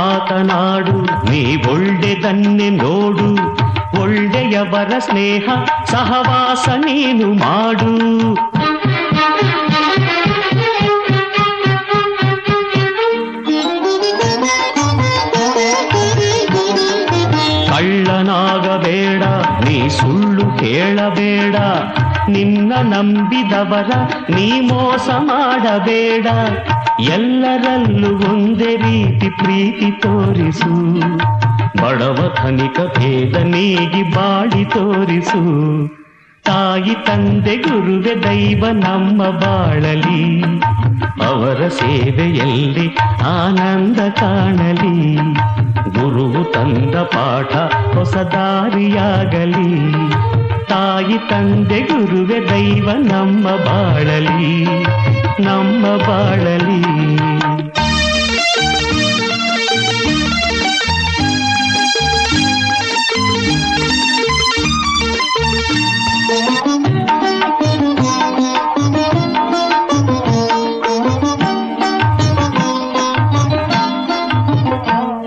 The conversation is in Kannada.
ಮಾತನಾಡು ನೀ ಒಳ್ಳೆದನ್ನೇ ನೋಡು ಒಳ್ಳೆಯವರ ಸ್ನೇಹ ಸಹವಾಸ ನೀನು ಮಾಡು ಕಳ್ಳನಾಗಬೇಡ ನೀ ಸುಳ್ಳು ಕೇಳಬೇಡ ನಿನ್ನ ನಂಬಿದವರ, ನೀ ಮೋಸ ಮಾಡಬೇಡ. ಎಲ್ಲರಲ್ಲೂ ಒಂದೇ ರೀತಿ ಪ್ರೀತಿ ತೋರಿಸು. ಬಡವ ಧನಿಕ ಭೇದ ನೀಗಿ ಬಾಳಿ ತೋರಿಸು. ತಾಯಿ, ತಂದೆ, ಗುರುವೆ, ದೈವ ನಮ್ಮ ಬಾಳಲಿ. ಅವರ ಸೇವೆಯಲ್ಲಿ ಆನಂದ ಕಾಣಲಿ. ಗುರುವು ತಂದ ಪಾಠ ಹೊಸ ದಾರಿಯಾಗಲಿ. ತಾಯಿ ತಂದೆ ಗುರುವೆ ದೈವ ನಮ್ಮ ಬಾಳಲಿ ನಮ್ಮ ಬಾಳಲಿ.